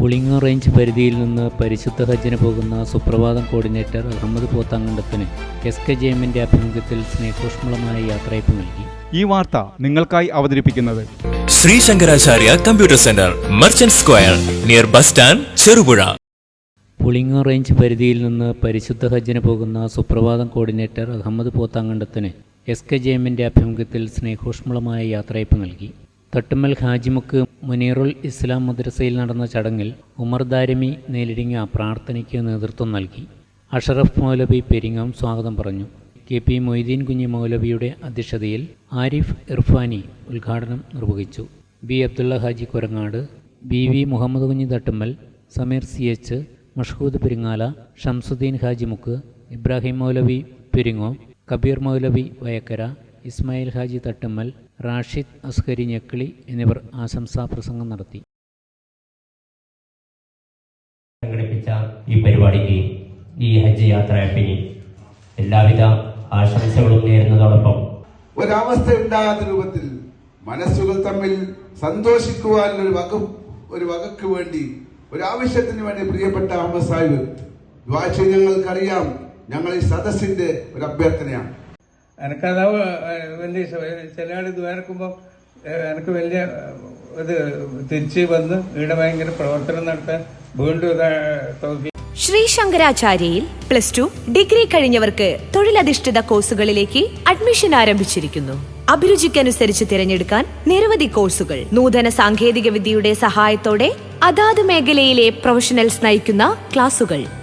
പുളിങ്ങ range പരിധിയിൽ നിന്ന് പരിശുദ്ധ ഹജ്ജിന് പോകുന്ന സുപ്രഭാതം കോർഡിനേറ്റർ അഹമ്മദ് പോത്താങ്കണ്ടത്തിന് എസ് കെ ജെ എമ്മിന്റെ ആഭിമുഖ്യത്തിൽ സ്നേഹോഷ്മളമായ യാത്രയപ്പ് നൽകി. ഈ വാർത്ത നിങ്ങൾക്കായി അവതരിപ്പിക്കുന്നത് Shri Shankaracharya computer centre merchant square near bus stand Cherupuzha പുളിങ്ങ range പരിധിയിൽ നിന്ന് പരിശുദ്ധ ഹജ്ജിന് പോകുന്ന സുപ്രഭാതം കോർഡിനേറ്റർ അഹമ്മദ് പോത്താങ്കണ്ടത്തിന് എസ് കെ ജെ എമ്മിന്റെ ആഭിമുഖ്യത്തിൽ സ്നേഹോഷ്മളമായ യാത്രയപ്പ് നൽകി. തട്ടുമ്മൽ ഹാജിമുക്ക് മുനീറുൽ ഇസ്ലാം മദ്രസയിൽ നടന്ന ചടങ്ങിൽ ഉമർ ദാരമി നേരിടുങ്ങ പ്രാർത്ഥനയ്ക്ക് നേതൃത്വം നൽകി. അഷറഫ് മൗലവി പെരിങ്ങാം സ്വാഗതം പറഞ്ഞു. കെ പി മൊയ്തീൻ കുഞ്ഞി മൗലവിയുടെ അധ്യക്ഷതയിൽ ആരിഫ് ഇർഫാനി ഉദ്ഘാടനം നിർവഹിച്ചു. B Abdulla Haji Korangad B V Muhammad Kunhi Thattummal Sameer C H Mashhood Peringala Shamsuddeen Hajimukku Ibrahim Moulavi Peringome Kabeer Moulavi Vayakkara Ismail Haji Thattummal Rashid Askari Njekkili എന്നിവർ ആശംസാ പ്രസംഗം നടത്തി. സംഘടിപ്പിച്ച ഈ പരിപാടിക്ക് ഈ ഹജ്ജ് യാത്ര ആപ്പിന് എല്ലാവിധ ആശംസകളും നേരുന്നതോടൊപ്പം ഒരവസ്ഥ ഉണ്ടാകാത്ത രൂപത്തിൽ മനസ്സുകൾ തമ്മിൽ സന്തോഷിക്കുവാൻ ഒരു വക ഒരു വകക്ക് വേണ്ടി ഒരു ആവശ്യത്തിന് വേണ്ടി പ്രിയപ്പെട്ട അഹമ്മദ് സാഹിബ് ദ്വാ ചെയ്ത് ഞങ്ങൾക്കറിയാം. ഞങ്ങൾ ഈ സദസ്സിന്റെ ഒരു അഭ്യർത്ഥനയാണ്. എനിക്കതാ വലിയ ചില ആൾ ദ്വാരക്കുമ്പോൾ എനിക്ക് വലിയ ഇത് തിരിച്ച് വന്ന് ഇവിടെ ഭയങ്കര പ്രവർത്തനം നടത്താൻ വീണ്ടും തോക്കി. ശ്രീ ശങ്കരാചാര്യയിൽ പ്ലസ് ടു ഡിഗ്രി കഴിഞ്ഞവർക്ക് തൊഴിലധിഷ്ഠിത കോഴ്സുകളിലേക്ക് അഡ്മിഷൻ ആരംഭിച്ചിരിക്കുന്നു. അഭിരുചിക്കനുസരിച്ച് തിരഞ്ഞെടുക്കാൻ നിരവധി കോഴ്സുകൾ. നൂതന സാങ്കേതിക വിദ്യയുടെ സഹായത്തോടെ അതാത് മേഖലയിലെ പ്രൊഫഷണൽസ് നയിക്കുന്ന ക്ലാസുകൾ.